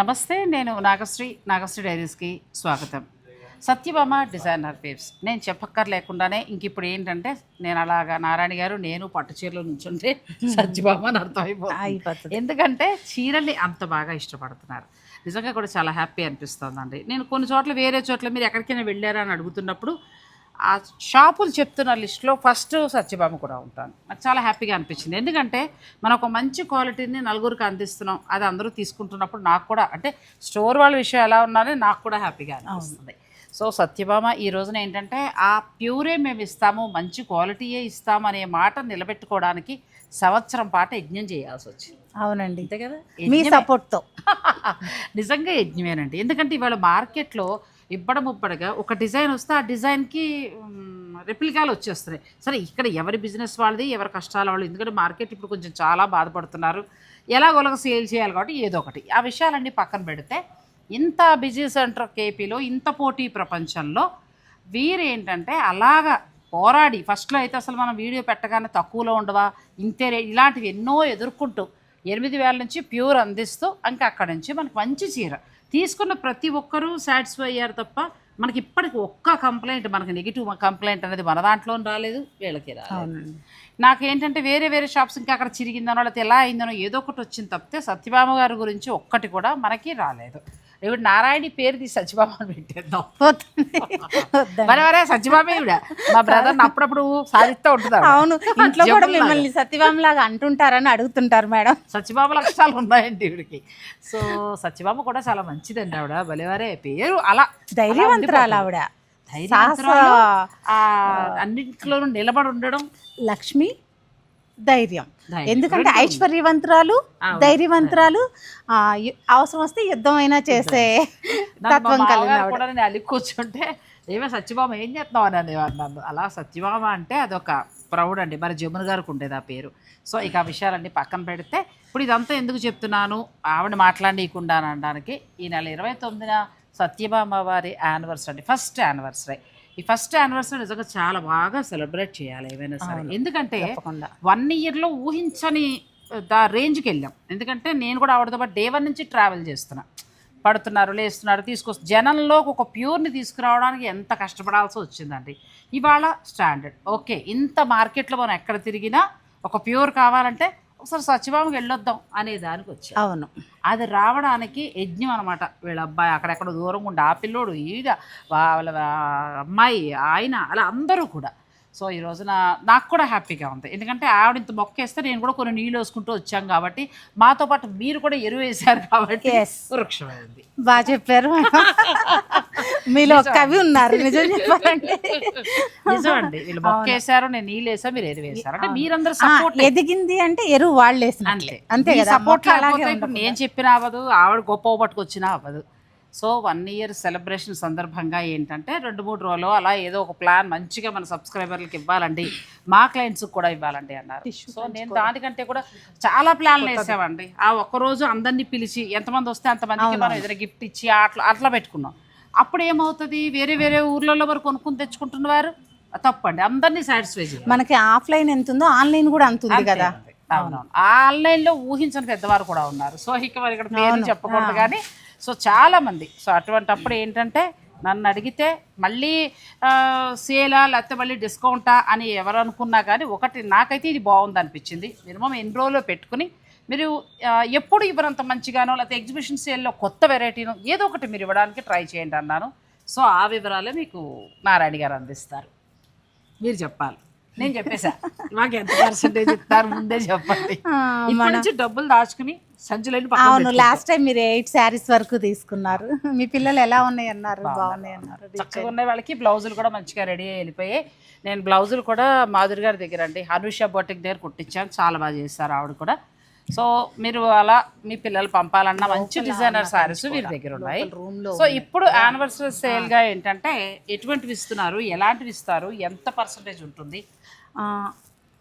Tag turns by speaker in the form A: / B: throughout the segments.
A: నమస్తే నేను నాగశ్రీ నాగశ్రీ డైరీస్కి స్వాగతం. Satyabhama designer waves. నేను చెప్పక్కర్లేకుండానే ఇంక ఇప్పుడు ఏంటంటే నేను అలాగా నారాయణ గారు నేను పట్టు చీరలో నుంచుంటే సత్యభామ అని అర్థమైపోతుంది. ఎందుకంటే చీరల్ని అంత బాగా ఇష్టపడుతున్నారు. నిజంగా కూడా చాలా హ్యాపీ అనిపిస్తుందండి. నేను కొన్ని చోట్ల వేరే చోట్ల మీరు ఎక్కడికైనా వెళ్ళారా అని అడుగుతున్నప్పుడు ఆ షాపులు చెప్తున్న లిస్ట్లో ఫస్ట్ సత్యభామ కూడా ఉంటాను. నాకు చాలా హ్యాపీగా అనిపించింది. ఎందుకంటే మనం ఒక మంచి క్వాలిటీని నలుగురికి అందిస్తున్నాం. అది అందరూ తీసుకుంటున్నప్పుడు నాకు కూడా అంటే స్టోర్ వాళ్ళ విషయం ఎలా ఉన్నారో నాకు కూడా హ్యాపీగా అనిపిస్తుంది. సో సత్యభామ ఈ రోజున ఏంటంటే ఆ ప్యూరే మేము ఇస్తాము మంచి క్వాలిటీయే ఇస్తాము అనే మాట నిలబెట్టుకోవడానికి సంవత్సరం పాటు యజ్ఞం చేయాల్సి వచ్చింది.
B: అవునండి.
A: అంతే కదా?
B: మీ. సపోర్ట్తో
A: నిజంగా యజ్ఞమేనండి. ఎందుకంటే ఇవాళ మార్కెట్లో ఇబ్బడం ఉబ్బడగా ఒక డిజైన్ వస్తే ఆ డిజైన్కి రెప్లికాలు వచ్చేస్తున్నాయి. సరే ఇక్కడ ఎవరి బిజినెస్ వాళ్ళది ఎవరి కష్టాల వాళ్ళు? ఎందుకంటే మార్కెట్ ఇప్పుడు కొంచెం చాలా బాధపడుతున్నారు. ఎలాగోలాగ సేల్ చేయాలి కాబట్టి ఏదో ఒకటి. ఆ విషయాలన్నీ పక్కన పెడితే ఇంత బిజీ సెంటర్ కేపీలో ఇంత పోటీ ప్రపంచంలో వీరేంటంటే అలాగా పోరాడి ఫస్ట్లో అయితే అసలు మనం వీడియో పెట్టగానే తక్కువలో ఉండవా? ఇంతే ఇలాంటివి ఎన్నో ఎదుర్కొంటూ ఎనిమిది వేల నుంచి ప్యూర్ అందిస్తూ ఇంకా అక్కడి నుంచి మనకు మంచి చీర. తీసుకున్న ప్రతి ఒక్కరూ సాటిస్ఫై అయ్యారు తప్ప మనకి ఇప్పటికి ఒక్క కంప్లైంట్ మనకి నెగిటివ్ కంప్లైంట్ అనేది మన దాంట్లో రాలేదు వీళ్ళకి రాలేదు. నాకేంటంటే వేరే వేరే షాప్స్ ఇంకా అక్కడ చిరిగిందనో లేకపోతే ఎలా అయిందనో ఏదో ఒకటి వచ్చింది తప్పితే సత్యభామ గారి గురించి ఒక్కటి కూడా మనకి రాలేదు. ఇప్పుడు నారాయణి పేరు తీసి అని పెట్టేద్దాం. మరే సత్యభామ ఈవిడ. మా బ్రదర్ అప్పుడప్పుడు సాధిస్తూ ఉంటున్నారు
B: అవును ఇంట్లో కూడా మిమ్మల్ని సత్యవామ లాగా అంటుంటారని అడుగుతుంటారు మేడం.
A: సత్యభామ లక్షణాలు ఉన్నాయండి ఈవిడికి. సో సత్యభామ కూడా చాలా మంచిదండి ఆవిడ. భలేవారే పేరు అలా
B: ధైర్యవంతురాలు ఆవిడ.
A: అన్నింటిలోనూ నిలబడి ఉండడం.
B: లక్ష్మి ధైర్యం. ఎందుకంటే ఐశ్వర్యవంతురాలు. ధైర్యవంతురాలు అవసరం వస్తే యుద్ధం అయినా చేసే తత్వం కలిగిన
A: అలిగి కూర్చుంటే ఏమే సత్యభామ ఏం చేస్తున్నావు? అని అనేవారు నన్ను. అలా సత్యభామ అంటే అదొక ప్రౌడ్ అండి. మరి జమున గారికి ఉండేది ఆ పేరు. సో ఇక ఆ విషయాలన్నీ పక్కన పెడితే ఇప్పుడు ఇదంతా ఎందుకు చెప్తున్నాను? ఆవిడ మాట్లాడనీయకుండా అని అనడానికి ఈ నెల ఇరవై తొమ్మిదిన సత్యభామ వారి యానివర్సరీ అండి ఫస్ట్ యానివర్సరీ ఈ ఫస్ట్ యానివర్సరీ నిజంగా చాలా బాగా సెలబ్రేట్ చేయాలి ఏమైనా సరే. ఎందుకంటే వన్ ఇయర్లో ఊహించని దా రేంజ్కి వెళ్ళాం. ఎందుకంటే నేను కూడా ఆవిడతో పాటు డే వన్ నుంచి ట్రావెల్ చేస్తున్నా. పడుతున్నారు లేస్తున్నారు తీసుకొస్తు జనంలోకి ఒక ప్యూర్ని తీసుకురావడానికి ఎంత కష్టపడాల్సి వచ్చిందండి. ఇవాళ స్టాండర్డ్. ఓకే ఇంత మార్కెట్లో మనం ఎక్కడ తిరిగినా ఒక ప్యూర్ కావాలంటే ఒకసారి సత్యభామకి వెళ్ళొద్దాం అనే దానికి వచ్చాం
B: అవును.
A: అది రావడానికి యజ్ఞం అనమాట వీళ్ళ అబ్బాయి అక్కడెక్కడ దూరంగా ఉండి ఆ పిల్లోడు ఈడ వాళ్ళ అమ్మాయి ఆయన అలా అందరూ కూడా. సో ఈ రోజున నాకు కూడా హ్యాపీగా ఉంది. ఎందుకంటే ఆవిడ ఇంత మొక్కేస్తే నేను కూడా కొన్ని నీళ్ళు వేసుకుంటూ వచ్చాం కాబట్టి మాతో పాటు మీరు కూడా ఎరువు వేశారు కాబట్టి. వృక్షమైంది
B: బాగా చెప్పారు. మీలో ఒక కవి ఉన్నారు నిజం చెప్పాలంటే
A: అండి వీళ్ళు మొక్కేశారు నేను నీళ్ళు వేసా మీరు ఎరువు వేశారు? అంటే మీరందరూ సపోర్ట్
B: ఎదిగింది అంటే ఎరువు వాళ్ళు వేసినట్లే. అంతే. కదా
A: సపోర్ట్
B: అలాగే
A: నేను చెప్పిన అవ్వదు ఆవిడ గొప్ప పట్టుకొచ్చినా అవ్వదు. సో వన్ ఇయర్ సెలబ్రేషన్ సందర్భంగా ఏంటంటే రెండు మూడు రోజులు అలా ఏదో ఒక ప్లాన్ మంచిగా మన సబ్స్క్రైబర్లకు ఇవ్వాలండి. మా క్లయింట్స్ కూడా ఇవ్వాలండి అన్నారు. సో నేను దానికంటే కూడా చాలా ప్లాన్లు వేసామండి. ఆ ఒక్క రోజు అందరినీ పిలిచి ఎంతమంది వస్తే అంతమందికి మనం ఏదైనా గిఫ్ట్ ఇచ్చి అట్లా అట్లా పెట్టుకున్నాం. అప్పుడు ఏమవుతుంది వేరే వేరే ఊర్లలో వరకు కొనుక్కుని తెచ్చుకుంటున్నవారు తప్పండి. అందరినీ సాటిస్ఫై చేయాలి.
B: మనకి ఆఫ్లైన్ ఎంత ఉందో ఆన్లైన్ కూడా అంత ఉంది కదా
A: అవునవును. ఆన్లైన్లో ఊహించని పెద్దవారు కూడా ఉన్నారు. సో ఇక మరి ఇక్కడ పేరు చెప్పకూడదు కానీ సో చాలా మంది సో అటువంటి అప్పుడు ఏంటంటే నన్ను అడిగితే మళ్ళీ సేలా లేకపోతే మళ్ళీ డిస్కౌంటా అని ఎవరు అనుకున్నా కానీ ఒకటి నాకైతే ఇది బాగుంది అనిపించింది మినిమం ఎన్ని రోజుల్లో పెట్టుకుని మీరు ఎప్పుడు ఇవ్వనంత మంచిగానో లేకపోతే ఎగ్జిబిషన్ సేల్లో కొత్త వెరైటీనో ఏదో ఒకటి మీరు ఇవ్వడానికి ట్రై చేయండి అన్నాను. సో ఆ వివరాలే మీకు నారాయణ గారు అందిస్తారు. మీరు చెప్పాలి. నేను చెప్పేసా. మాకు ఎంత పర్సెంటేజ్ ఇస్తారు ముందే చెప్పండి. నుంచి డబ్బులు దాచుకుని సంచులని
B: అవును. లాస్ట్ టైం మీరు ఎయిట్ శారీస్ వరకు తీసుకున్నారు. మీ పిల్లలు ఎలా ఉన్నాయి అన్నారు. బాగున్నాయి అన్నారు.
A: చక్కగా ఉన్న వాళ్ళకి బ్లౌజులు కూడా మంచిగా రెడీ అయ్యి వెళ్ళిపోయాయి. నేను బ్లౌజులు కూడా మాధురి గారి దగ్గర అండి. హనుష బొటిక్ దగ్గర కుట్టించాను. చాలా బాగా చేస్తారు ఆవిడ కూడా. సో మీరు అలా మీ పిల్లలు పంపాలన్న మంచి డిజైనర్ సారీస్ వీరి దగ్గర ఉన్నాయి. సో ఇప్పుడు యానివర్సరీ సేల్గా ఏంటంటే ఎటువంటివి ఇస్తున్నారు? ఎలాంటివి ఇస్తారు? ఎంత పర్సంటేజ్ ఉంటుంది?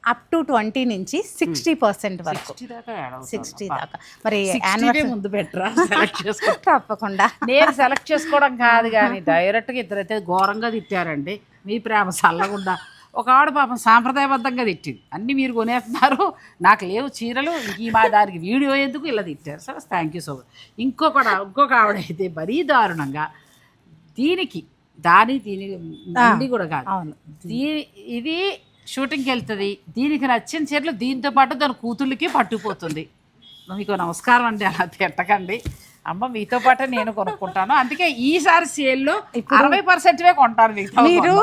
B: అప్ టు ట్వంటీ నుంచి సిక్స్టీ పర్సెంట్ వరకు.
A: 60 దాకా యాడ్ అవుతుంది.
B: సిక్స్టీ దాకా. మరి
A: 60
B: యానివర్సరీ
A: ముందు బెటరా సెలెక్ట్ చేసుకో.
B: తప్పకుండా.
A: నేను సెలెక్ట్ చేసుకోవడం కాదు కానీ డైరెక్ట్గా ఇద్దరైతే ఘోరంగా తిట్టారండి. మీ ప్రేమ చల్లగుండా. ఒక ఆవిడ పాపం సాంప్రదాయబద్ధంగా తిట్టింది. అన్నీ మీరు కొనేస్తున్నారు. నాకు లేవు చీరలు. ఈ మా దానికి వీడియో ఎందుకు ఇలా తిట్టారు? సరే థ్యాంక్ యూ సో మచ్ ఇంకొక ఇంకొక ఆవిడ అయితే మరీ దారుణంగా దీనికి దాని దీని మంది కూడా కాదు.
B: అవును.
A: దీ- ఇది షూటింగ్కి వెళ్తుంది. దీనికి నచ్చిన చీరలు దీంతో పాటు దాని కూతుళ్ళకి పట్టుకుపోతుంది. మీకు నమస్కారం అండి అలా తిట్టకండి. అమ్మ మీతో పాటే నేను కొనుక్కుంటాను. అందుకే ఈసారి సేల్లో అరవై పర్సెంట్వే కొంటాను మీకు
B: మీరు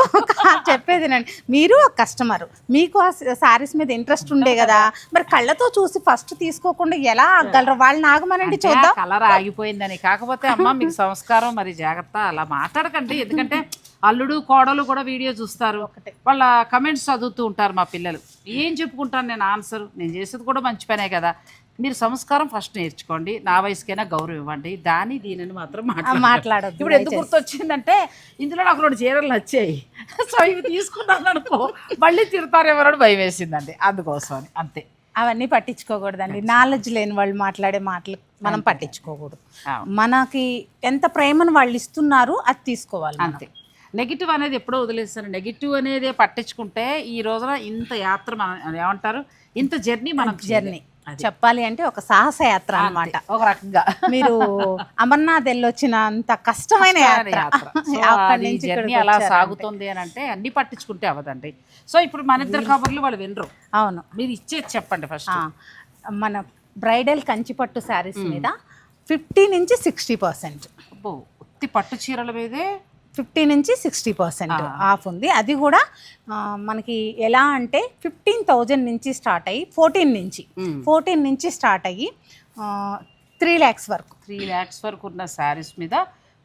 B: చెప్పేదేనండి మీరు ఒక కస్టమర్ మీకు ఆ శారీస్ మీద ఇంట్రెస్ట్ ఉండే కదా మరి కళ్ళతో చూసి ఫస్ట్ తీసుకోకుండా ఎలా ఆగలరు? వాళ్ళని ఆగమనండి చూద్దాం.
A: కలర్ ఆగిపోయిందని. కాకపోతే అమ్మ మీకు సంస్కారం మరి జాగ్రత్త అలా మాట్లాడకండి. ఎందుకంటే అల్లుడు కోడలు కూడా వీడియో చూస్తారు. వాళ్ళ కమెంట్స్ చదువుతూ ఉంటారు మా పిల్లలు. ఏం చెప్పుకుంటాను నేను? ఆన్సర్ నేను చేసేది కూడా మంచి పనే కదా. మీరు సంస్కారం ఫస్ట్ నేర్చుకోండి. నా వయసుకైనా గౌరవం ఇవ్వండి. దాని దీనిని మాత్రం.
B: మాట్లాడొద్దు,
A: ఇప్పుడు ఎందుకు గుర్తొచ్చిందంటే ఇందులో నాకు రెండు చీరలు నచ్చాయి. సో ఇవి తీసుకున్నాను అనుకో మళ్ళీ తిడతారు ఎవరని భయం వేసిందండి. అందుకోసం అని అంతే.
B: అవన్నీ పట్టించుకోకూడదండి. నాలెడ్జ్ లేని వాళ్ళు మాట్లాడే మాటలు మనం పట్టించుకోకూడదు. మనకి ఎంత ప్రేమను వాళ్ళు ఇస్తున్నారు అది తీసుకోవాలి.
A: అంతే. నెగిటివ్ అనేది ఎప్పుడో వదిలేస్తాను నెగిటివ్ అనేది పట్టించుకుంటే ఈ రోజున ఇంత యాత్ర మనం ఏమంటారు? ఇంత జర్నీ మనం
B: జర్నీ చెప్పాలి అంటే ఒక సాహస యాత్ర అన్నమాట.
A: ఒక రకంగా.
B: మీరు అమర్నాథ్ వెళ్ళొచ్చిన అంత కష్టమైన యాత్ర.
A: అలా. సాగుతుంది అని అంటే అన్ని పట్టించుకుంటే అవదండి సో ఇప్పుడు మన ఇద్దరు కబుర్లు వాళ్ళు వినరు.
B: అవును.
A: మీరు ఇచ్చేది చెప్పండి ఫస్ట్
B: మన బ్రైడల్ కంచిపట్టు శారీస్ మీద ఫిఫ్టీ నుంచి సిక్స్టీ పర్సెంట్.
A: ఉత్తి పట్టు చీరల మీదే
B: ఫిఫ్టీ నుంచి సిక్స్టీ పర్సెంట్ ఆఫ్ ఉంది. అది కూడా మనకి ఎలా అంటే ఫిఫ్టీన్ థౌజండ్ నుంచి స్టార్ట్ అయ్యి ఫోర్టీన్ నుంచి ఫోర్టీన్ నుంచి స్టార్ట్ అయ్యి త్రీ ల్యాక్స్ వరకు.
A: త్రీ ల్యాక్స్ వరకు ఉన్న శారీస్ మీద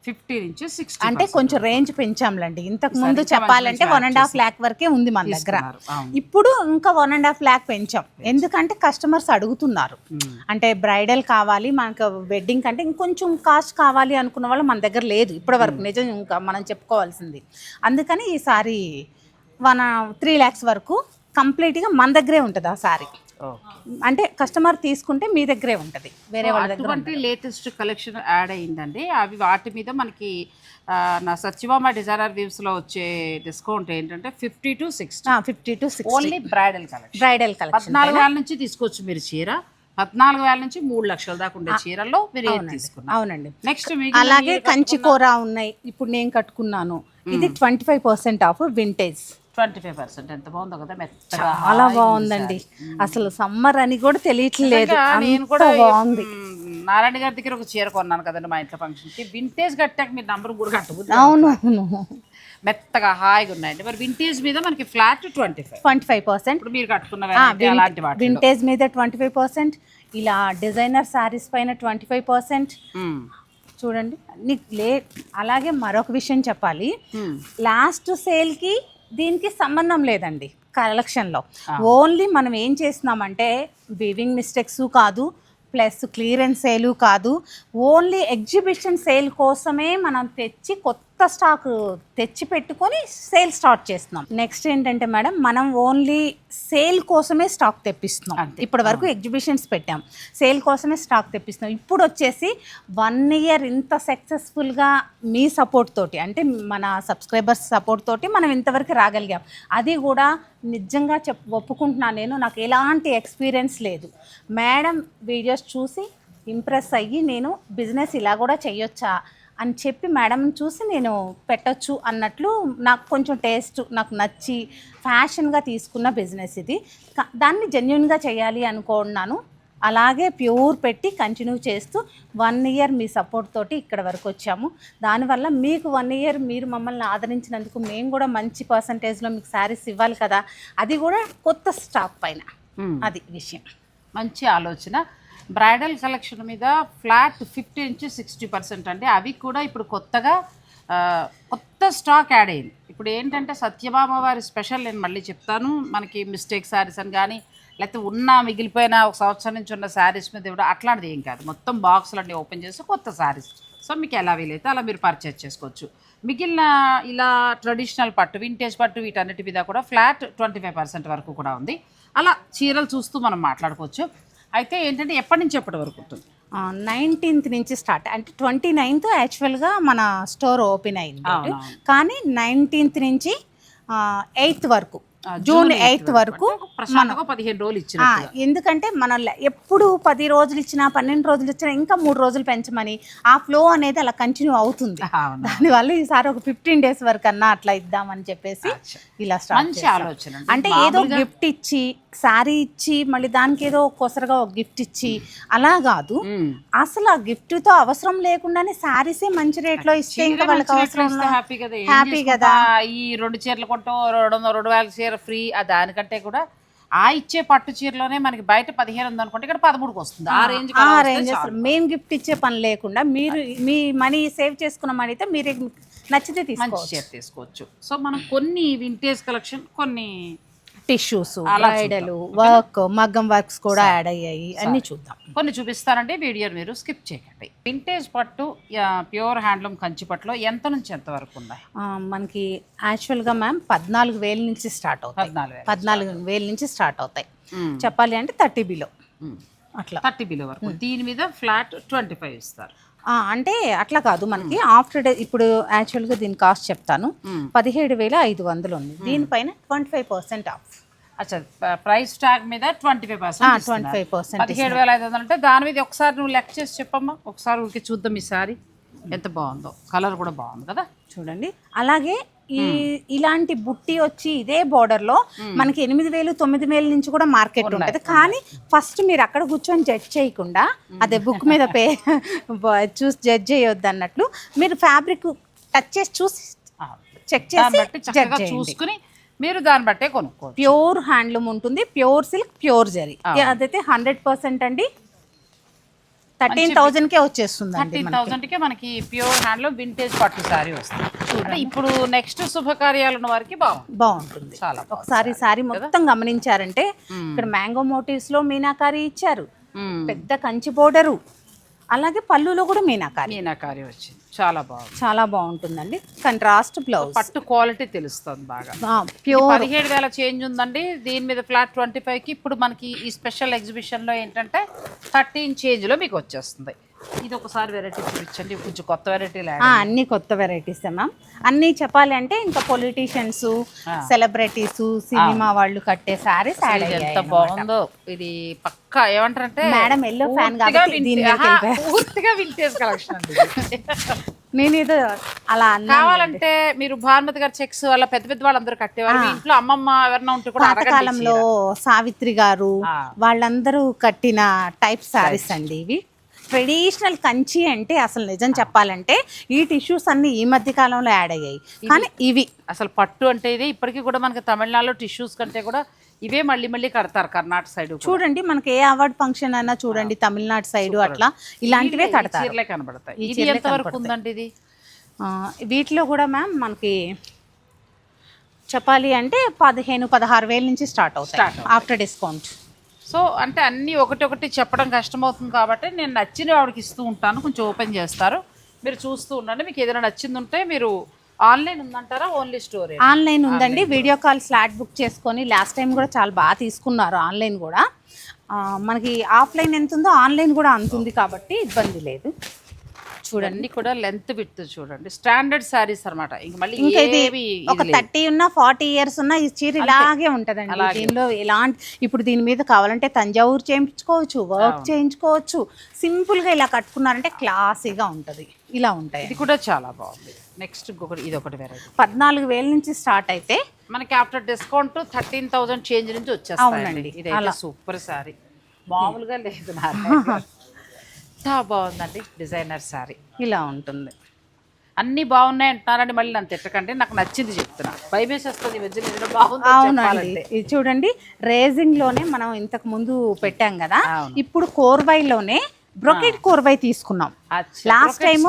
A: ఫిఫ్టీ నుంచి సిక్స్టీ
B: అంటే కొంచెం రేంజ్ పెంచాంలేండి. ఇంతకు ముందు చెప్పాలంటే వన్ అండ్ హాఫ్ ల్యాక్ వరకే ఉంది మన దగ్గర. ఇప్పుడు ఇంకా వన్ అండ్ హాఫ్ ల్యాక్ పెంచాం. ఎందుకంటే కస్టమర్స్ అడుగుతున్నారు. అంటే బ్రైడల్ కావాలి మనకు వెడ్డింగ్ కంటే ఇంకొంచెం కాస్ట్ కావాలి అనుకున్న వాళ్ళు మన దగ్గర లేదు. ఇప్పటి వరకు నిజం ఇంకా మనం చెప్పుకోవాల్సింది. అందుకని ఈసారి వన్ త్రీ ల్యాక్స్ వరకు కంప్లీట్గా మన దగ్గరే ఉంటుంది ఆ సారీ. అంటే కస్టమర్ తీసుకుంటే మీ దగ్గరే ఉంటుంది. వేరే వాళ్ళ దగ్గర
A: లేటెస్ట్ కలెక్షన్ యాడ్ అయ్యిందండి అవి వాటి మీద మనకి నా సత్యభామ డిజైనర్ వీవ్స్లో వచ్చే డిస్కౌంట్ ఏంటంటే fifty to sixty.
B: Fifty to six
A: only bridal collection.
B: Bridal collection
A: పద్నాలుగు వేల నుంచి తీసుకోవచ్చు మీరు చీర. పద్నాలుగు వేల నుంచి మూడు లక్షల దాకా ఉండే చీరల్లో మీరు ఏది తీసుకున్నారు?
B: అవునండి.
A: నెక్స్ట్
B: అలాగే కంచి కూర ఉన్నాయి. ఇప్పుడు నేను కట్టుకున్నాను. ఇది twenty five percent off vintage.
A: Twenty five percent. ఎంత బాగుందో కదా మెత్తగా
B: చాలా బాగుందండి. అసలు సమ్మర్ అని కూడా తెలియట్లేదు.
A: నేను కూడా
B: బాగుంది.
A: నారాయణ గారి దగ్గర ఒక చీర కొన్నాను కదండి మా ఇంట్లో ఫంక్షన్కి. వింటేజ్ కట్టాక మీరు నంబర్ కూడా కట్టబుద్ది
B: అవును అవును.
A: మెత్తగా హాయిగా ఉన్నాయండి. మరి వింటేజ్ మీద మనకి flat twenty five
B: twenty five percent.
A: ఇప్పుడు మీరు కట్టుకున్న variety అలాంటి వాటి
B: వింటేజ్ మీద ట్వంటీ ఫైవ్ పర్సెంట్. ఇలా డిజైనర్ శారీస్ పైన ట్వంటీ ఫైవ్ పర్సెంట్. చూడండి. అన్ని లే అలాగే మరొక విషయం చెప్పాలి. లాస్ట్ సేల్కి దీనికి సంబంధం లేదండి కలెక్షన్లో. ఓన్లీ మనం ఏం చేస్తున్నామంటే వీవింగ్ మిస్టేక్స్ కాదు ప్లస్ క్లియరెన్స్ సేలు కాదు ఓన్లీ ఎగ్జిబిషన్ సేల్ కోసమే మనం తెచ్చి కొత్త స్టాక్ తెచ్చి పెట్టుకొని సేల్ స్టార్ట్ చేస్తున్నాం. నెక్స్ట్ ఏంటంటే మేడం మనం ఓన్లీ సేల్ కోసమే స్టాక్ తెప్పిస్తున్నాం. ఇప్పటి వరకు ఎగ్జిబిషన్స్ పెట్టాం. సేల్ కోసమే స్టాక్ తెప్పిస్తున్నాం. ఇప్పుడు వచ్చేసి వన్ ఇయర్ ఇంత సక్సెస్ఫుల్గా మీ సపోర్ట్ తోటి అంటే మన సబ్స్క్రైబర్స్ సపోర్ట్ తోటి మనం ఇంతవరకు రాగలిగాం. అది కూడా నిజంగా చెప్ ఒప్పుకుంటున్నాను నేను. నాకు ఎలాంటి ఎక్స్పీరియన్స్ లేదు. మేడం వీడియోస్ చూసి ఇంప్రెస్ అయ్యి నేను బిజినెస్ ఇలా కూడా చేయొచ్చా అని చెప్పి మేడం చూసి నేను పెట్టొచ్చు అన్నట్లు నాకు కొంచెం టేస్ట్ నాకు నచ్చి ఫ్యాషన్గా తీసుకున్న బిజినెస్ ఇది. దాన్ని జెన్యున్గా చేయాలి అనుకున్నాను. అలాగే ప్యూర్ పెట్టి కంటిన్యూ చేస్తూ వన్ ఇయర్ మీ సపోర్ట్ తోటి ఇక్కడ వరకు వచ్చాము. దానివల్ల మీకు వన్ ఇయర్ మీరు మమ్మల్ని ఆదరించినందుకు మేము కూడా మంచి పర్సంటేజ్లో మీకు శారీస్ ఇవ్వాలి కదా అది కూడా కొత్త స్టాక్ పైన. అది విషయం.
A: మంచి ఆలోచన. బ్రైడల్ కలెక్షన్ మీద ఫ్లాట్ ఫిఫ్టీ నుంచి సిక్స్టీ పర్సెంట్ అంటే అవి కూడా ఇప్పుడు కొత్తగా కొత్త స్టాక్ యాడ్ అయింది. ఇప్పుడు ఏంటంటే సత్యభామ వారి స్పెషల్ నేను మళ్ళీ చెప్తాను. మనకి మిస్టేక్ శారీస్ అని కానీ లేకపోతే ఉన్న మిగిలిపోయిన ఒక సంవత్సరం నుంచి ఉన్న శారీస్ మీద ఇవ్వడం అట్లాంటిది ఏం కాదు. మొత్తం బాక్సులు అన్నీ ఓపెన్ చేసి కొత్త శారీస్. సో మీకు ఎలా వీలైతే అలా మీరు పర్చేస్ చేసుకోవచ్చు. మిగిలిన ఇలా ట్రెడిషనల్ పట్టు వింటేజ్ పట్టు వీటన్నిటి మీద కూడా ఫ్లాట్ ట్వంటీ ఫైవ్ పర్సెంట్ వరకు కూడా ఉంది. అలా చీరలు చూస్తూ మనం మాట్లాడుకోవచ్చు. అయితే ఏంటంటే ఎప్పటి నుంచి ఎప్పటి వరకు ఉంటుంది?
B: నైన్టీన్త్ నుంచి స్టార్ట్. అంటే ట్వంటీ నైన్త్ యాక్చువల్గా మన స్టోర్ ఓపెన్ అయింది. కానీ నైన్టీన్త్ నుంచి ఎయిత్ వరకు జూన్ ఎయిత్ వరకు.
A: ప్రశాంతంగా పదిహేను రోజులు ఇచ్చిన
B: ఎందుకంటే మనం ఎప్పుడు పది రోజులు ఇచ్చినా పన్నెండు రోజులు ఇచ్చినా ఇంకా మూడు రోజులు పెంచమని ఆ ఫ్లో అనేది అలా కంటిన్యూ అవుతుంది. దానివల్ల ఈసారి ఒక ఫిఫ్టీన్ డేస్ వరకు అన్నా అట్లా ఇద్దామని చెప్పేసి ఇలా స్టార్ట్
A: ఆలోచన.
B: అంటే ఏదో గిఫ్ట్ ఇచ్చి శారీ ఇచ్చి మళ్ళీ దానికి ఏదో కొసరగా ఒక గిఫ్ట్ ఇచ్చి అలా కాదు. అసలు ఆ గిఫ్ట్తో అవసరం లేకుండానే శారీసే మంచి రేట్లో ఇస్తే ఇంకా వాళ్ళకి అవసరం
A: హ్యాపీ కదా.
B: హ్యాపీ? కదా.
A: ఈ రెండు చీరలు కొంటాం రెండు రెండు వేల చీర ఫ్రీ ఆ దానికంటే కూడా ఆ ఇచ్చే పట్టు చీరలోనే మనకి బయట పదిహేను ఉంది అనుకుంటే ఇక్కడ పదమూడుకి వస్తుంది. ఆ రేంజ్
B: ఆ రేంజ్ మేము గిఫ్ట్ ఇచ్చే పని లేకుండా మీరు మీ మనీ సేవ్ చేసుకున్న మనీ అయితే మీరే నచ్చితే
A: మంచి
B: తీసుకోవచ్చు.
A: చీర తీసుకోవచ్చు. సో మనం కొన్ని వింటేజ్ కలెక్షన్ కొన్ని
B: టిష్యూస్ బ్రైడలు వర్క్ మగ్గం వర్క్స్ కూడా యాడ్ అయ్యాయి. అన్ని చూద్దాం.
A: కొన్ని చూపిస్తానండి వీడియోని మీరు స్కిప్ చేయకండి. వింటేజ్ పట్టు ప్యూర్ హ్యాండ్లూమ్ కంచి పట్టులో ఎంత నుంచి ఎంత వరకు ఉన్నాయి?
B: మనకి యాక్చువల్గా మ్యామ్ పద్నాలుగు వేల నుంచి స్టార్ట్ అవుతాయి.
A: పద్నాలుగు వేలు
B: నుంచి స్టార్ట్ అవుతాయి. చెప్పాలి అంటే థర్టీ బిలో అట్లా.
A: థర్టీ బిలో వరకు. దీని మీద ఫ్లాట్ ట్వంటీ ఫైవ్ ఇస్తారు.
B: అంటే అట్లా కాదు మనకి ఆఫ్టర్ డే ఇప్పుడు యాక్చువల్గా దీని కాస్ట్ చెప్తాను. పదిహేడు వేల ఐదు వందలు ఉంది. దీనిపైన ట్వంటీ ఫైవ్ పర్సెంట్ ఆఫ్.
A: అచ్చా ప్రైస్ ట్యాగ్ మీద twenty five percent
B: twenty five percent
A: పదిహేడు వేల ఐదు వందలు అంటే దాని మీద ఒకసారి నువ్వు లెక్క చేసి చెప్పమ్మా. ఒకసారి ఊరికి చూద్దాం ఈ సారీ ఎంత బాగుందో. కలర్ కూడా బాగుంది కదా?
B: చూడండి. అలాగే ఈ ఇలాంటి బుట్టి వచ్చి ఇదే border లో మనకి ఎనిమిది వేలు తొమ్మిది వేల నుంచి కూడా మార్కెట్ ఉంటుంది. కానీ ఫస్ట్ మీరు అక్కడ కూర్చొని జడ్జ్ చేయకుండా అదే బుక్ మీద పే చూసి జడ్జ్ చేయొద్దు అన్నట్లు మీరు ఫ్యాబ్రిక్ టచ్ చేసి చూసి. చెక్ చేసి జడ్జ్
A: చూసుకుని మీరు దాన్ని బట్టే కొనుక్కోవచ్చు.
B: ప్యూర్ హ్యాండ్లూమ్ ఉంటుంది ప్యూర్ సిల్క్ ప్యూర్ జరీ అదైతే హండ్రెడ్ పర్సెంట్ అండి. థర్టీన్ థౌజండ్కే వచ్చేస్తుంది అండి
A: థర్టీన్ థౌసండ్కే మనకి ప్యూర్ హ్యాండ్లో వింటేజ్ పట్టు సారీ వస్తుంది. అంటే ఇప్పుడు నెక్స్ట్ శుభకార్యాలు ఉన్న వారికి బాగుంది
B: బాగుంటుంది.
A: చాలా.
B: ఒకసారి సారీ మొత్తం గమనించారంటే ఇక్కడ మ్యాంగో మోటివ్స్లో మీనాకారి ఇచ్చారు. పెద్ద కంచి బోర్డరు అలాగే పళ్ళులో కూడా మీనాకారి.
A: మీనాకారి వచ్చింది. చాలా బాగుంది.
B: చాలా బాగుంటుందండి. Contrast blouse.
A: పట్టు క్వాలిటీ తెలుస్తుంది బాగా.
B: ప్యూర్.
A: పదిహేడు వేల చేంజ్ ఉందండి. దీని మీద ఫ్లాట్ ట్వంటీ కి ఇప్పుడు మనకి ఈ స్పెషల్ ఎగ్జిబిషన్లో ఏంటంటే థర్టీన్ చేంజ్లో మీకు వచ్చేస్తుంది. ఇది ఒకసారి వెరైటీ చూపించండి. కొంచెం కొత్త వెరైటీలు
B: అన్ని కొత్త వెరైటీస్ మ్యామ్ అన్ని చెప్పాలి అంటే ఇంకా పొలిటీషియన్స్ సెలబ్రిటీస్ సినిమా వాళ్ళు కట్టే సారీస్
A: ఎంత బాగుందో. ఇది పక్కా ఏమంటారంటే
B: మేడం ఎల్లో ఫ్యాన్
A: పూర్తిగా వింటేజ్ కలెక్షన్ అండి ఇది.
B: నేను ఏదో అలా
A: కావాలంటే మీరు భానుమతి గారు చెక్స్ వాళ్ళ పెద్ద పెద్ద వాళ్ళందరూ కట్టేవారు. ఇంట్లో అమ్మమ్మ ఎవరైనా ఉంటే కూడా
B: పాతకాలంలో సావిత్రి గారు. వాళ్ళందరూ కట్టిన టైప్ సారీస్ అండి ఇవి. ట్రెడిషనల్ కంచి అంటే అసలు నిజం చెప్పాలంటే ఈ టిష్యూస్ అన్ని ఈ మధ్య కాలంలో యాడ్ అయ్యాయి. కానీ ఇవి
A: అసలు పట్టు అంటే ఇది. ఇప్పటికీ కూడా మనకి తమిళనాడులో టిష్యూస్ కంటే కూడా ఇవే మళ్ళీ మళ్ళీ కడతారు కర్ణాటక సైడ్
B: చూడండి మనకి ఏ అవార్డ్ ఫంక్షన్ అయినా చూడండి తమిళనాడు సైడ్ అట్లా ఇలాంటివే కడతారు.
A: కనబడతాయి.
B: ఈ
A: ఇది
B: చీరలే
A: ఎంత వరకు ఉందండి ఇది?
B: ఆ, వీటిలో కూడా మ్యామ్ మనకి చెప్పాలి అంటే పదిహేను పదహారు వేల నుంచి స్టార్ట్ అవుతాయి. ఆఫ్టర్ డిస్కౌంట్
A: సో అంటే అన్నీ ఒకటి ఒకటి చెప్పడం కష్టమవుతుంది కాబట్టి నేను నచ్చిన ఆవిడకి ఇస్తూ ఉంటాను. కొంచెం ఓపెన్ చేస్తారు. మీరు చూస్తూ ఉండండి. మీకు ఏదైనా నచ్చింది ఉంటే మీరు ఆన్లైన్ ఉందంటారా? ఓన్లీ స్టోరీ
B: ఆన్లైన్ ఉందండి. వీడియో కాల్ స్లాట్ బుక్ చేసుకొని లాస్ట్ టైం కూడా చాలా బాగా తీసుకున్నారు ఆన్లైన్ కూడా. మనకి ఆఫ్లైన్ ఎంత ఉందో ఆన్లైన్ కూడా అంత ఉంది కాబట్టి ఇబ్బంది లేదు. చూడండి.
A: అన్ని కూడా లెంత్ విత్ చూడండి. స్టాండర్డ్ శారీస్ అన్నమాట. ఇంక మళ్ళీ
B: ఇంకా ఇది ఒక థర్టీ ఉన్న ఫార్టీ ఇయర్స్ ఉన్న ఈ చీర ఇలాగే ఉంటదండి. దీనిలో ఎలాంటి ఇప్పుడు దీని మీద కావాలంటే తంజావూరు చేయించుకోవచ్చు వర్క్ చేయించుకోవచ్చు. సింపుల్గా ఇలా కట్టుకున్నారంటే క్లాసీగా ఉంటది. ఇలా ఉంటాయి.
A: ఇది కూడా చాలా బాగుంది. నెక్స్ట్ ఇంకొకటి ఇది ఒకటి వెరైటీ
B: పద్నాలుగు వేల నుంచి స్టార్ట్ అయితే
A: మనకి after discount thirteen thousand change నుంచి వచ్చేస్తాయండి. ఇదైతే సూపర్ శారీ మామూలుగా లేదు నా. చాలా బాగుందండి డిజైనర్ శారీ
B: ఇలా ఉంటుంది.
A: అన్ని బాగున్నాయి అంటున్నారండి మళ్ళీ నన్ను తిట్టకండి నాకు నచ్చింది చెప్తున్నా. భయమేసి వస్తుంది బాగుంది
B: అవునండి. ఇది చూడండి రేజింగ్లోనే మనం ఇంతకు ముందు పెట్టాం కదా. ఇప్పుడు కోర్వైలోనే బ్రొకెట్ కోర్వై తీసుకున్నాం. Last time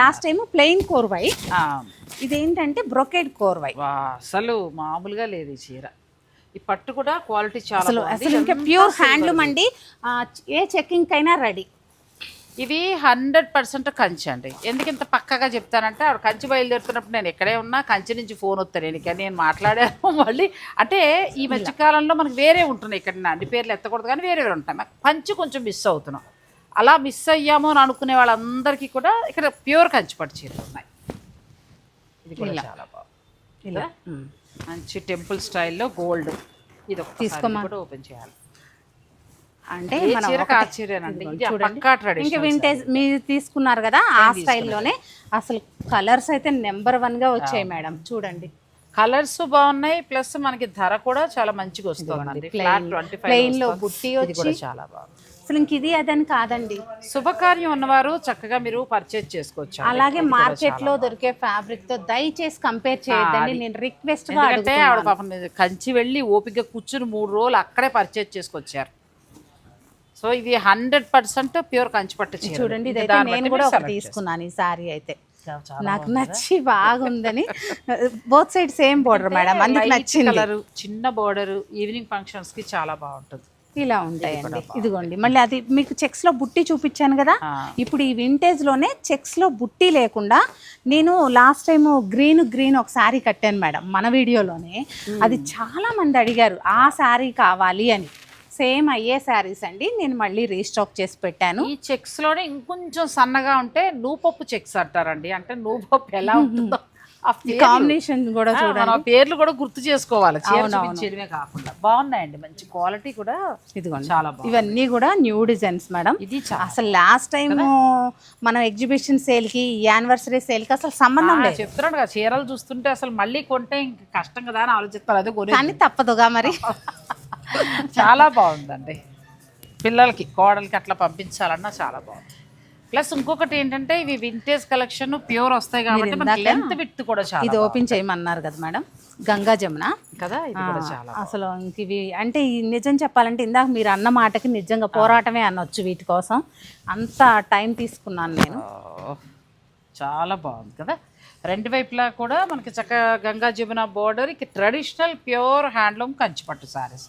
B: last time plain korvai. ఇదేంటంటే బ్రొకెట్ కోర్వై.
A: అసలు మామూలుగా లేదు ఈ చీర. ఈ పట్టు కూడా క్వాలిటీ చాలా
B: అసలు. అసలు ఇంకా ప్యూర్. హ్యాండ్లూమ్ అండి. ఏ చెక్కింగ్ కైనా రెడీ
A: ఇవి హండ్రెడ్ పర్సెంట్ కంచి అండి. ఎందుకు ఇంత పక్కగా చెప్తానంటే ఆవిడ కంచి బయలుదేరుతున్నప్పుడు నేను ఎక్కడే ఉన్నా కంచి నుంచి ఫోన్ వస్తాను నేను నేను మాట్లాడాను మళ్ళీ. అంటే ఈ మధ్యకాలంలో మనకు వేరే ఉంటున్నాయి. ఇక్కడ నా అన్ని పేర్లు ఎత్తకూడదు కానీ వేరే వేరే ఉంటాయి. మాకు కంచి కొంచెం మిస్ అవుతున్నాం. అలా మిస్ అయ్యాము అని అనుకునే వాళ్ళందరికీ కూడా ఇక్కడ ప్యూర్ కంచి పట్టు చీరలు ఉన్నాయి. ఇది చాలా బాగుంది.
B: ఇలా.
A: మంచి టెంపుల్ స్టైల్లో గోల్డ్. ఇది ఒక
B: తీసుకోమా.
A: కూడా ఓపెన్ చేయాలి.
B: అంటే ఇంకా వింటేజ్ మీరు తీసుకున్నారు కదా ఆ స్టైల్లోనే. అసలు కలర్స్ అయితే నెంబర్ వన్గా వచ్చాయి మేడం. చూడండి.
A: కలర్స్ బాగున్నాయి ప్లస్ మనకి ధర కూడా చాలా మంచిగా ట్వంటీ
B: plain లో బుట్టి
A: కూడా చాలా బాగుంది.
B: అసలు ఇంక ఇది అదని కాదండి.
A: శుభకార్యం ఉన్నవారు చక్కగా మీరు పర్చేజ్ చేసుకోవచ్చు.
B: అలాగే మార్కెట్లో దొరికే ఫ్యాబ్రిక్తో దయచేసి కంపేర్ చేయొద్దండి. నేను రిక్వెస్ట్గా
A: ఎందుకంటే ఆవిడ పాపం కంచి వెళ్ళి ఓపిక కూర్చుని మూడు రోజులు అక్కడే పర్చేజ్ చేసుకొచ్చారు. సో ఇది హండ్రెడ్ పర్సెంట్ ప్యూర్ కంచి పట్టు చీర.
B: చూడండి నేను కూడా ఒకటి తీసుకున్నాను. ఈ సారీ అయితే. నాకు నచ్చి బాగుందని. Both side same border madam అందుకు నచ్చింది.
A: కలర్ చిన్న బోర్డర్ ఈవినింగ్ ఫంక్షన్స్కి చాలా బాగుంటుంది.
B: ఇలా ఉంటాయండి. ఇదిగోండి మళ్ళీ అది మీకు చెక్స్లో బుట్టి చూపించాను కదా. ఇప్పుడు ఈ వింటేజ్లోనే చెక్స్లో బుట్టి లేకుండా నేను లాస్ట్ టైం గ్రీన్ గ్రీన్ ఒక శారీ కట్టాను మేడం మన వీడియోలోనే. అది చాలా మంది అడిగారు ఆ శారీ కావాలి అని. సేమ్ అయ్యే శారీస్ అండి. నేను మళ్ళీ రీస్టాక్ చేసి పెట్టాను.
A: ఈ చెక్స్లోనే ఇంకొంచెం సన్నగా ఉంటే నూపప్పు చెక్స్ అంటారండి. అంటే నూపప్పు ఎలా ఉంటుందో
B: కాంబినేషన్ కూడా
A: ఆ పేర్లు కూడా గుర్తు చేసుకోవాలి. కాకుండా. బాగున్నాయండి. మంచి క్వాలిటీ కూడా
B: ఇదిగోండి.
A: చాలా బాగుంది.
B: ఇవన్నీ కూడా న్యూ డిజైన్స్ మేడం
A: ఇది
B: అసలు లాస్ట్ టైం మనం ఎగ్జిబిషన్ సేల్కి యానివర్సరీ సేల్కి అసలు సంబంధం లేదు.
A: చెప్తున్నాడు కదా చీరలు చూస్తుంటే అసలు మళ్ళీ కొంటే ఇంక కష్టం కదా అని ఆలోచిస్తారు. అదే కొనే
B: కానీ తప్పదుగా మరి.
A: చాలా బాగుందండి. పిల్లలకి కోడలకి అట్లా పంపించాలన్నా చాలా బాగుంది. ప్లస్ ఇంకొకటి ఏంటంటే ఇవి వింటేజ్ కలెక్షన్ ప్యూర్ వస్తాయి కాబట్టి లెంత్ విత్ కూడా చాలా
B: ఇది ఓపెన్ చేయమన్నారు కదా మేడం? గంగా జమున.
A: కదా ఇది కూడా చాలా
B: అసలు ఇంక ఇవి అంటే నిజం చెప్పాలంటే ఇందాక మీరు అన్న మాటకి నిజంగా పోరాటమే అనొచ్చు వీటి కోసం. అంత టైం తీసుకున్నాను నేను.
A: చాలా బాగుంది కదా? రెండు వైపులా కూడా మనకి చక్కగా గంగా జమున బోర్డర్ ఇక ట్రెడిషనల్ ప్యూర్ హ్యాండ్లూమ్ కంచిపట్టు సారీస్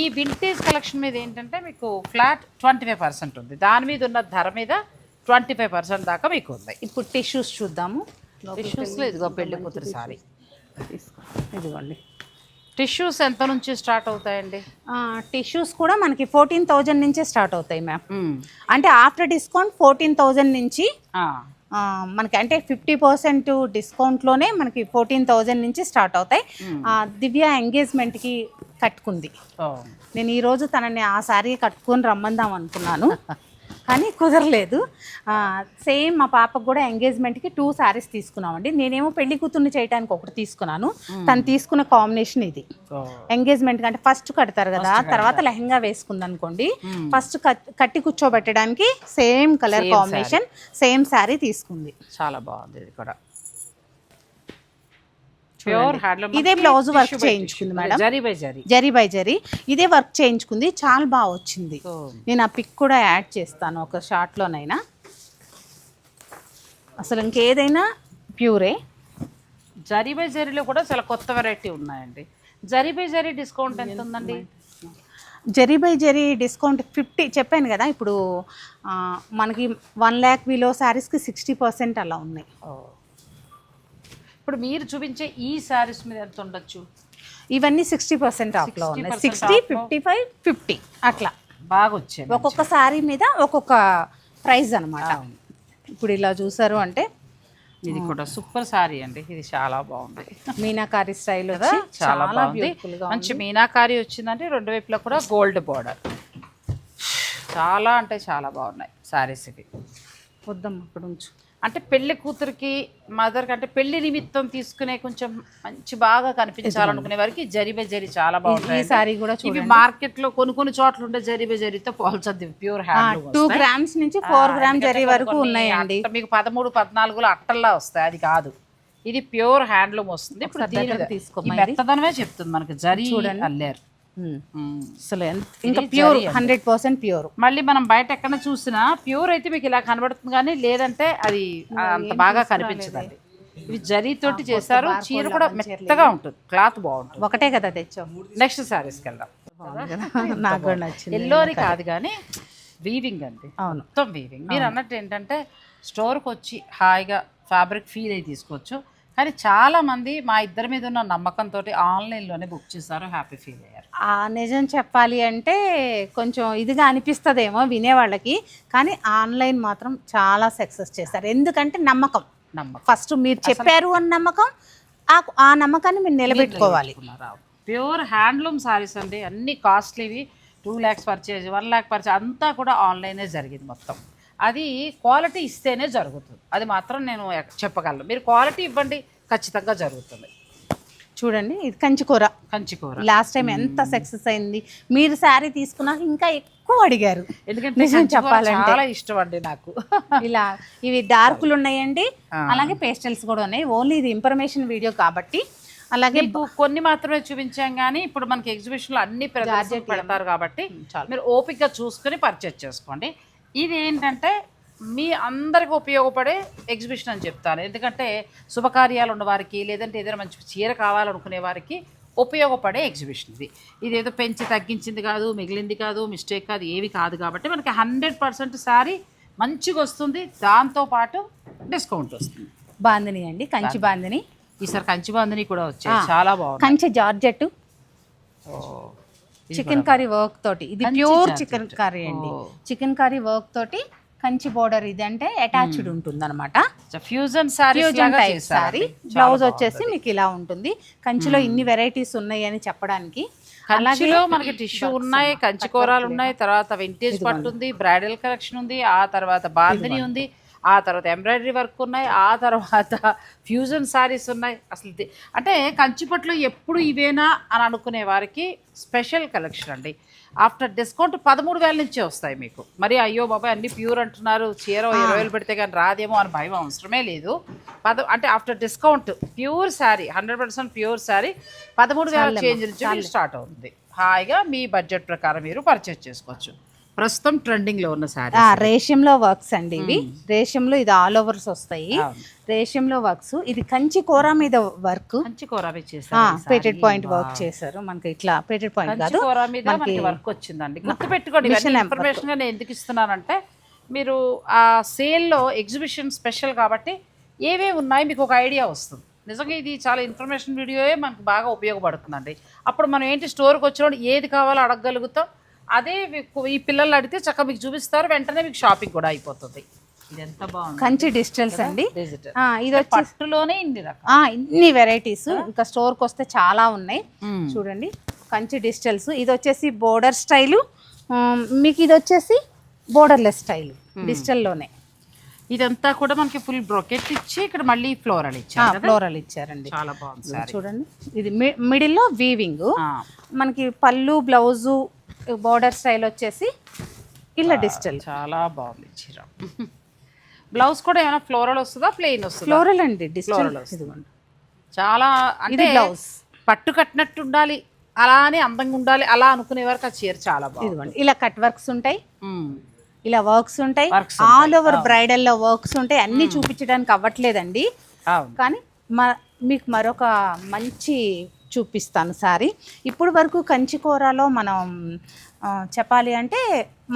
A: ఈ వింటేజ్ కలెక్షన్ మీద ఏంటంటే మీకు ఫ్లాట్ ట్వంటీ ఫైవ్ పర్సెంట్ ఉంది. దాని మీద ఉన్న ధర మీద ట్వంటీ ఫైవ్ పర్సెంట్ దాకా మీకు ఉంది.
B: ఇప్పుడు టిష్యూస్ చూద్దాము.
A: టిష్యూస్లో ఇదిగో పెళ్ళి కూతురు సారీ
B: ఇదిగోండి.
A: టిష్యూస్ ఎంత నుంచి స్టార్ట్ అవుతాయండి?
B: టిష్యూస్ కూడా మనకి ఫోర్టీన్ థౌజండ్ నుంచే స్టార్ట్ అవుతాయి మ్యామ్ అంటే ఆఫ్టర్ డిస్కౌంట్ ఫోర్టీన్ థౌజండ్ నుంచి మనకి అంటే ఫిఫ్టీ పర్సెంట్ డిస్కౌంట్లోనే మనకి ఫోర్టీన్ థౌజండ్ నుంచి స్టార్ట్ అవుతాయి. ఆ, దివ్య ఎంగేజ్మెంట్కి కట్టుకుంది. నేను ఈరోజు తనని ఆ శారీ కట్టుకొని రమ్మందాం అనుకున్నాను. కానీ కుదరలేదు. సేమ్ మా పాపకు కూడా ఎంగేజ్మెంట్కి టూ శారీస్ తీసుకున్నామండి. నేనేమో పెళ్ళి కూతుర్ని చేయడానికి ఒకటి తీసుకున్నాను. తను తీసుకున్న కాంబినేషన్ ఇది. ఎంగేజ్మెంట్ అంటే ఫస్ట్ కడతారు కదా తర్వాత లెహంగా వేసుకుంది అనుకోండి ఫస్ట్ కట్టి కూర్చోబెట్టడానికి same colour combination same sari తీసుకుంది.
A: చాలా బాగుంది ఇది కూడా. Pure handloom.
B: ఇదే బ్లౌజ్ వర్క్ చేయించుకుంది madam.
A: Zari by zari.
B: Zari by zari. ఇదే వర్క్ చేయించుకుంది. చాలా బాగా వచ్చింది. నేను ఆ పిక్ కూడా యాడ్ చేస్తాను ఒక షార్ట్లోనైనా అసలు ఇంకేదైనా ప్యూరే.
A: జరీ బై జరీలో కూడా చాలా కొత్త వెరైటీ ఉన్నాయండి. జరీ బై జరీ డిస్కౌంట్ ఎంత ఉందండి?
B: Zari by zari discount fifty చెప్పాను కదా ఇప్పుడు మనకి వన్ ల్యాక్ బిలో శారీస్కి సిక్స్టీ పర్సెంట్ అలా ఉన్నాయి.
A: ఇప్పుడు మీరు చూపించే ఈ శారీస్ మీద ఎంత ఉండొచ్చు?
B: ఇవన్నీ సిక్స్టీ పర్సెంట్ ఆఫ్లో ఉన్నాయి.
A: 60%
B: సిక్స్టీ? ఫిఫ్టీ ఫైవ్ ఫిఫ్టీ అట్లా.
A: బాగా వచ్చాయి
B: ఒక్కొక్క శారీ మీద ఒక్కొక్క ప్రైస్ అనమాట ఇప్పుడు ఇలా చూసారు అంటే
A: ఇది కూడా సూపర్ సారీ అండి. ఇది చాలా బాగుంది.
B: మీనాకారి స్టైల్
A: కదా చాలా బాగుంది. మంచి మీనాకారి వచ్చిందంటే రెండు వైపులా కూడా గోల్డ్ బోర్డర్ చాలా అంటే చాలా బాగున్నాయి సారీస్ ఇవి.
B: వద్దమ్మా ఇక్కడ ఉంచు.
A: అంటే పెళ్ళి కూతురికి మదర్ అంటే పెళ్ళి నిమిత్తం తీసుకునే కొంచెం మంచి బాగా కనిపించాలనుకునే వారికి జరిబే జరి చాలా
B: ఈ
A: బాగుంటాయి
B: శారీ కూడా
A: ఇవి మార్కెట్లో కొన్ని కొన్ని చోట్ల ఉండే జరిబే జరితో పోల్చద్ది ప్యూర్ హ్యాండ్
B: టూ గ్రామ్స్ నుంచి ఫోర్ గ్రామ్ జరీ వరకు ఉన్నాయండి.
A: మీకు పదమూడు పద్నాలుగులో అట్టల్లా వస్తాయి అది కాదు. ఇది ప్యూర్ హ్యాండ్లూమ్ వస్తుంది. ఇప్పుడు మెత్తదనమే చెప్తుంది మనకి జరీ అల్లేరు.
B: ఉమ్.
A: ఉమ్.
B: అసలు ఎంత- ఇంకా ప్యూర్ హండ్రెడ్ పర్సెంట్ ప్యూర్
A: మళ్ళీ మనం బయట ఎక్కడ చూసినా ప్యూర్ అయితే మీకు ఇలా కనబడుతుంది కానీ లేదంటే అది అంత బాగా కనిపించదండి. ఇవి జరీతోటి చేశారు చీర కూడా మెత్తగా ఉంటుంది క్లాత్ బాగుంటుంది.
B: ఒకటే కదా తెచ్చావు.
A: నెక్స్ట్ సారీస్కి వెళ్దాం.
B: నాకు నచ్చింది
A: ఎల్లోని కాదు కానీ వీవింగ్ అండి.
B: అవును.
A: మొత్తం వీవింగ్ మీరు అన్నట్టు ఏంటంటే స్టోర్కి వచ్చి హాయిగా ఫ్యాబ్రిక్ ఫీల్ అయ్యి తీసుకోవచ్చు. కానీ చాలా మంది మా ఇద్దరి మీద ఉన్న నమ్మకంతో ఆన్లైన్లోనే బుక్ చేశారు హ్యాపీ ఫీల్ అయ్యారు.
B: ఆ నిజం చెప్పాలి అంటే కొంచెం ఇదిగా అనిపిస్తుందేమో వినేవాళ్ళకి కానీ ఆన్లైన్ మాత్రం చాలా సక్సెస్ చేశారు. ఎందుకంటే నమ్మకం.
A: నమ్మకం.
B: ఫస్ట్ మీరు చెప్పారు అని నమ్మకం ఆ ఆ నమ్మకాన్ని మీరు నిలబెట్టుకోవాలి.
A: ప్యూర్ హ్యాండ్లూమ్ సారీస్ అండి అన్ని కాస్ట్లీవి two lakhs purchase one lakh purchase అంతా కూడా ఆన్లైనే జరిగింది మొత్తం. అది క్వాలిటీ ఇస్తేనే జరుగుతుంది. అది మాత్రం నేను చెప్పగలను. మీరు క్వాలిటీ ఇవ్వండి ఖచ్చితంగా జరుగుతుంది.
B: చూడండి ఇది కంచికూర.
A: కంచి కూర
B: లాస్ట్ టైం ఎంత సక్సెస్ అయింది. మీరు శారీ తీసుకున్నాక ఇంకా ఎక్కువ అడిగారు.
A: ఎందుకంటే
B: నిజం చెప్పాలంటే.
A: చాలా ఇష్టం అండి నాకు.
B: ఇలా ఇవి డార్కులు ఉన్నాయండి. అలాగే పేస్టల్స్ కూడా ఉన్నాయి. ఓన్లీ ఇది ఇన్ఫర్మేషన్ వీడియో కాబట్టి. అలాగే
A: కొన్ని మాత్రమే చూపించాం కానీ ఇప్పుడు మనకి ఎగ్జిబిషన్లో అన్ని ప్రదర్శన పెడతారు కాబట్టి మీరు ఓపికగా చూసుకొని పర్చేజ్ చేసుకోండి. ఇది ఏంటంటే మీ అందరికి ఉపయోగపడే ఎగ్జిబిషన్ అని చెప్తాను. ఎందుకంటే శుభకార్యాలు ఉన్న వారికి లేదంటే ఏదైనా మంచి చీర కావాలనుకునే వారికి ఉపయోగపడే ఎగ్జిబిషన్ ఇది. ఇది ఏదో పెంచి తగ్గించింది కాదు మిగిలింది కాదు మిస్టేక్ కాదు ఏవి కాదు కాబట్టి మనకి హండ్రెడ్ పర్సెంట్ శారీ మంచిగా వస్తుంది. దాంతోపాటు డిస్కౌంట్ వస్తుంది.
B: బాందిని అండి కంచి బాందిని.
A: ఈసారి కంచి బాందని కూడా వచ్చాయి. చాలా బాగుంది
B: Kanchi georgette chikankari work తోటి. ఇది ప్యూర్ చికెన్ కర్రీ అండి. చికెన్ కర్రీ వర్క్ తోటి కంచి బోర్డర్ ఇది అంటే అటాచ్డ్ ఉంటుంది అనమాట
A: fusion sari
B: fusion type sari blouse వచ్చేసి మీకు ఇలా ఉంటుంది. కంచిలో ఇన్ని వెరైటీస్ ఉన్నాయి అని చెప్పడానికి
A: కంచిలో మనకి టిష్యూ ఉన్నాయి కంచి కూరలు ఉన్నాయి తర్వాత వింటేజ్ పట్టు ఉంది బ్రైడల్ కలెక్షన్ ఉంది ఆ తర్వాత బాందిని ఉంది. ఆ తర్వాత ఎంబ్రాయిడరీ వర్క్ ఉన్నాయి ఆ తర్వాత ఫ్యూజన్ సారీస్ ఉన్నాయి. అసలు అంటే కంచి పట్టులో ఎప్పుడు ఇవేనా అని అనుకునే వారికి స్పెషల్ కలెక్షన్ అండి. ఆఫ్టర్ డిస్కౌంట్ పదమూడు వేల నుంచే వస్తాయి మీకు. మరి అయ్యో బాబాయ్ అన్ని ప్యూర్ అంటున్నారు. చీర ఇరవై వేలు పెడితే కానీ రాదేమో అని భయం అవసరమే లేదు. పద అంటే after discount pure sari hundred percent pure sari పదమూడు వేల చేంజ్ నుంచి స్టార్ట్ అవుతుంది. హాయిగా మీ బడ్జెట్ ప్రకారం మీరు పర్చేస్ చేసుకోవచ్చు. ప్రస్తుతం ట్రెండింగ్లో ఉన్న శారీ
B: ఆ, రేషంలో వర్క్స్ అండి ఇవి. రేషంలో ఇది ఆల్ ఓవర్స్ వస్తాయి. రేషంలో వర్క్స్ ఇది కంచి కూర మీద వర్క్
A: కంచి కూర
B: పేటెడ్ పాయింట్ వర్క్ చేశారు. మనకి ఇట్లా పేటెడ్ పాయింట్ కాదు.
A: కూర మీద మనకి వర్క్ వచ్చిందండి. గుర్తు పెట్టుకోండి ఇన్ఫర్మేషన్గా నేను ఎందుకు ఇస్తున్నానంటే మీరు ఆ సేల్లో ఎగ్జిబిషన్ స్పెషల్ కాబట్టి ఏవేవి ఉన్నాయి మీకు ఒక ఐడియా వస్తుంది. నిజంగా ఇది చాలా ఇన్ఫర్మేషన్ వీడియోయే మనకు బాగా ఉపయోగపడుతుందండి. అప్పుడు మనం ఏంటి స్టోర్కి వచ్చినప్పుడు ఏది కావాలో అడగగలుగుతాం. అదే మీకు ఈ పిల్లలు అడిగితే చక్కగా మీకు చూపిస్తారు వెంటనే మీకు షాపింగ్ కూడా అయిపోతుంది. బాగుంది.
B: కంచి డిజిటల్స్ అండి. ఇది వచ్చి
A: పట్టులోనే ఇన్ని రకాలు.
B: ఇన్ని వెరైటీస్ ఇంకా స్టోర్కి వస్తే చాలా ఉన్నాయి. చూడండి కంచి డిజిటల్స్. ఇది వచ్చేసి బోర్డర్ స్టైలు మీకు ఇది వచ్చేసి బోర్డర్లెస్ స్టైల్ డిజిటల్లోనే.
A: ఇదంతా కూడా మనకి ఫుల్ బ్రొకెట్ ఇచ్చి ఇక్కడ మళ్ళీ ఫ్లోరల్ ఇచ్చారు?
B: ఫ్లోరల్ ఇచ్చారండి.
A: చాలా బాగుంది
B: చూడండి. ఇది మిడిల్లో వీవింగ్ మనకి పళ్ళు బ్లౌజు బోర్డర్ స్టైల్ వచ్చేసి ఇలా డిజిటల్
A: చాలా బాగుంది చీర. బ్లౌజ్ కూడా ఏమైనా ఫ్లోరల్ వస్తుందా ప్లెయిన్ వస్తుందా?
B: ఫ్లోరల్ అండి డిజిటల్.
A: చాలా అంటే
B: blouse.
A: పట్టు కట్టినట్టు ఉండాలి అలా అని అందంగా ఉండాలి అలా అనుకునే వరకు ఆ చీర చాలా బాగుంది.
B: ఇదిగోండి. ఇలా కట్ వర్క్స్ ఉంటాయి. ఇలా వర్క్స్ ఉంటాయి. ఆల్ ఓవర్ బ్రైడల్లో వర్క్స్ ఉంటాయి. అన్ని చూపించడానికి అవ్వట్లేదండి. కానీ మీకు మరొక మంచి చూపిస్తాను సారీ. ఇప్పుడు వరకు కంచికూరలో మనం చెప్పాలి అంటే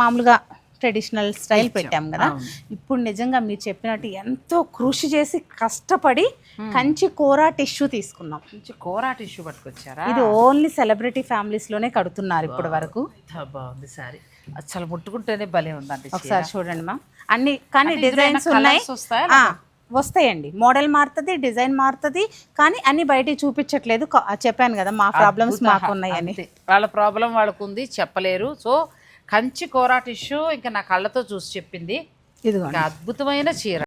B: మామూలుగా ట్రెడిషనల్ స్టైల్ పెట్టాం కదా. ఇప్పుడు నిజంగా మీరు చెప్పినట్టు ఎంతో కృషి చేసి కష్టపడి కంచి కూర టిష్యూ తీసుకున్నాం.
A: మంచి కోరా టిష్యూ పట్టుకొచ్చారా?
B: ఇది ఓన్లీ సెలబ్రిటీ ఫ్యామిలీస్లోనే కడుతున్నారు ఇప్పటి వరకు.
A: బాగుంది సారీ. అసలు ముట్టుకుంటేనే భలే ఉందండి.
B: ఒకసారి చూడండి మా అన్ని కానీ డిజైన్స్ ఉన్నాయి. వస్తాయండి. మోడల్ మారుతుంది డిజైన్ మారుతుంది కానీ అన్ని బయట చూపించట్లేదు. చెప్పాను కదా మా ప్రాబ్లమ్స్ మాకు ఉన్నాయని.
A: వాళ్ళ ప్రాబ్లం వాళ్ళకు ఉంది చెప్పలేరు. సో కంచి కోరా టిష్యూ ఇంకా నా కళ్ళతో చూసి చెప్పింది. ఇంకా అద్భుతమైన చీర.